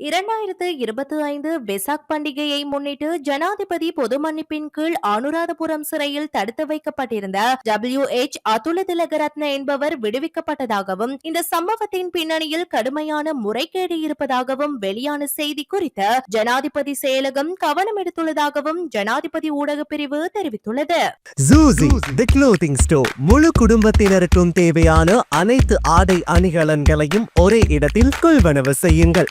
இரண்டாயிரத்து இருபத்தி ஐந்து வெசாக் பண்டிகையை முன்னிட்டு ஜனாதிபதி பொது மன்னிப்பின் கீழ் அனுராதபுரம் சிறையில் தடுத்து வைக்கப்பட்டிருந்த டபிள்யூ எச் அதுல திலகரத்ன என்பவர் விடுவிக்கப்பட்டதாகவும் இந்த சம்பவத்தின் பின்னணியில் கடுமையான முறைகேடு இருப்பதாகவும் வெளியான செய்தி குறித்து ஜனாதிபதி செயலகம் கவனம் எடுத்துள்ளதாகவும் ஜனாதிபதி ஊடக பிரிவு தெரிவித்துள்ளது. ஜூசி தி க்ளோத்திங் ஸ்டோர் முழு குடும்பத்தினருக்கும் தேவையான அனைத்து ஆடை அணிகலன்களையும் ஒரே இடத்தில் கொள்வனவு செய்யுங்கள்.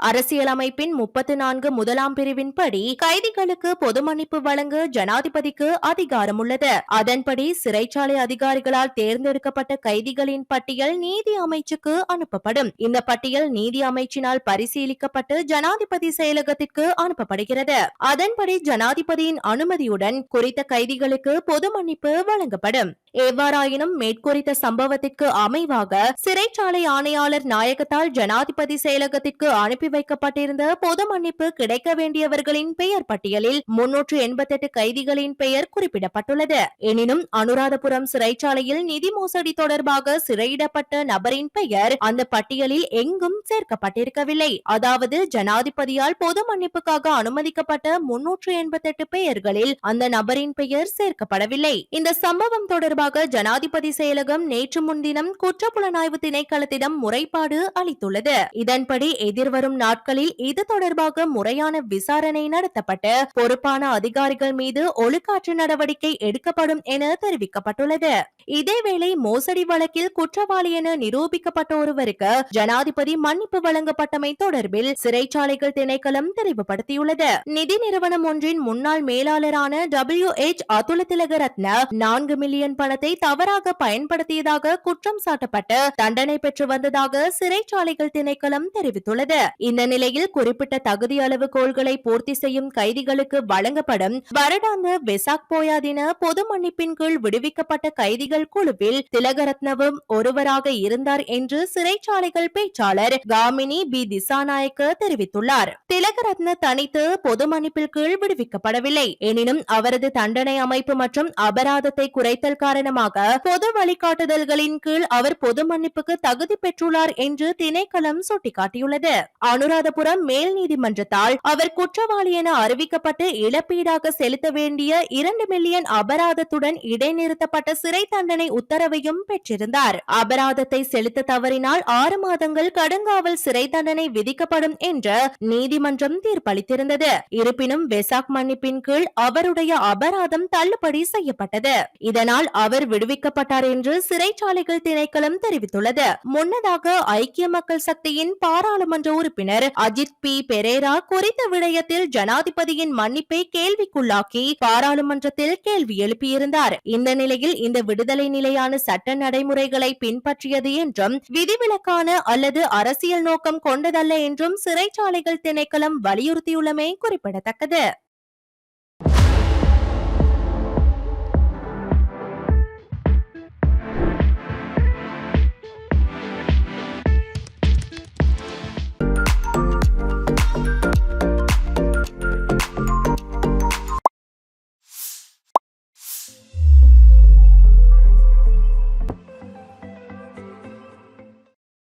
அரசியலமைப்பின் முப்பத்தி நான்கு முதலாம் பிரிவின்படி கைதிகளுக்கு பொது மன்னிப்பு வழங்க ஜனாதிபதிக்கு அதிகாரம் உள்ளது அதன்படி சிறைச்சாலை அதிகாரிகளால் தேர்ந்தெடுக்கப்பட்ட கைதிகளின் பட்டியல் நீதி அமைச்சுக்கு அனுப்பப்படும். இந்த பட்டியல் நீதி அமைச்சினால் பரிசீலிக்கப்பட்டு ஜனாதிபதி செயலகத்திற்கு அனுப்பப்படுகிறது. அதன்படி ஜனாதிபதியின் அனுமதியுடன் குறித்த கைதிகளுக்கு பொது மன்னிப்பு வழங்கப்படும். எவ்வாறாயினும் மேற்குறித்த சம்பவத்திற்கு அமைவாக சிறைச்சாலை ஆணையாளர் நாயகத்தால் ஜனாதிபதி செயலகத்திற்கு அனுப்பி வைக்கப்பட்டிருந்த பொது மன்னிப்பு கிடைக்க வேண்டியவர்களின் பெயர் பட்டியலில் முன்னூற்று எண்பத்தெட்டு கைதிகளின் பெயர் குறிப்பிடப்பட்டுள்ளது. எனினும் அனுராதபுரம் சிறைச்சாலையில் நிதி மோசடி தொடர்பாக சிறையிடப்பட்ட நபரின் பெயர் அந்த பட்டியலில் எங்கும் சேர்க்கப்பட்டிருக்கவில்லை. அதாவது ஜனாதிபதியால் பொது மன்னிப்புக்காக அனுமதிக்கப்பட்ட முன்னூற்று எண்பத்தி எட்டு பெயர்களில் அந்த நபரின் பெயர் சேர்க்கப்படவில்லை. இந்த சம்பவம் தொடர்பாக ஜனாதிபதி செயலகம் நேற்று முன்தினம் குற்றப்புலனாய்வு திணைக்களத்திடம் முறைப்பாடு அளித்துள்ளது. இதன்படி எதிர்வரும் நாட்களில் இது தொடர்பாக முறையான விசாரணை நடத்தப்பட்டு பொறுப்பான அதிகாரிகள் மீது ஒழுக்காற்று நடவடிக்கை எடுக்கப்படும் என தெரிவிக்கப்பட்டுள்ளது. இதேவேளை மோசடி வழக்கில் குற்றவாளி என நிரூபிக்கப்பட்ட ஒருவருக்கு ஜனாதிபதி மன்னிப்பு வழங்கப்பட்டமை தொடர்பில் சிறைச்சாலைகள் திணைக்களம் தெரிவுபடுத்தியுள்ளது. நிதி நிறுவனம் ஒன்றின் முன்னாள் மேலாளரான டபிள்யூ எச் அதுல திலகரத்ன நான்கு மில்லியன் பணத்தை தவறாக பயன்படுத்தியதாக குற்றம் சாட்டப்பட்டு தண்டனை பெற்று வந்ததாக சிறைச்சாலைகள் திணைக்களம் தெரிவித்துள்ளது. இந்த நிலையில் குறிப்பிட்ட தகுதி அளவுகோல்களை பூர்த்தி செய்யும் கைதிகளுக்கு வழங்கப்படும் வருடாந்த வெசாக் போயாதின பொது மன்னிப்பின் கீழ் விடுவிக்கப்பட்ட கைதிகள் குழுவில் திலகரத்னவும் ஒருவராக இருந்தார் என்று சிறைச்சாலைகள் பேச்சாளர் காமினி பி. திசாநாயக்க தெரிவித்துள்ளார். திலகரத்ன தனித்து பொது மன்னிப்பில் கீழ் விடுவிக்கப்படவில்லை. எனினும் அவரது தண்டனை அமைப்பு மற்றும் அபராதத்தை குறைத்தல் காரணமாக பொது வழிகாட்டுதல்களின் கீழ் அவர் பொது மன்னிப்புக்கு தகுதி பெற்றுள்ளார் என்று திணைக்களம் சுட்டிக்காட்டியுள்ளது. அனுராதபுரம் மேல் நீதிமன்றத்தால் அவர் குற்றவாளி என அறிவிக்கப்பட்டு இழப்பீடாக செலுத்த வேண்டிய இரண்டு மில்லியன் அபராதத்துடன் இடைநிறுத்தப்பட்ட சிறை தண்டனை உத்தரவையும் பெற்றிருந்தார். அபராதத்தை செலுத்த தவறினால் ஆறு மாதங்கள் கடுங்காவல் சிறை தண்டனை விதிக்கப்படும் என்று நீதிமன்றம் தீர்ப்பளித்திருந்தது. இருப்பினும் வெசாக் மன்னிப்பின் கீழ் அவருடைய அபராதம் தள்ளுபடி செய்யப்பட்டது. இதனால் அவர் விடுவிக்கப்பட்டார் என்று சிறைச்சாலைகள் திணைக்களம் தெரிவித்துள்ளது. முன்னதாக ஐக்கிய மக்கள் சக்தியின் பாராளுமன்ற உறுப்பினர் உறுப்பினர் அஜித் பி. பெரேரா குறித்த விடயத்தில் ஜனாதிபதியின் மன்னிப்பை கேள்விக்குள்ளாக்கி பாராளுமன்றத்தில் கேள்வி எழுப்பியிருந்தார். இந்த நிலையில் இந்த விடுதலை நிலையான சட்ட நடைமுறைகளை பின்பற்றியது என்றும் விதிவிலக்கான அல்லது அரசியல் நோக்கம் கொண்டதல்ல என்றும் சிறைச்சாலைகள் திணைக்களம் வலியுறுத்தியுள்ளமை குறிப்பிடத்தக்கது.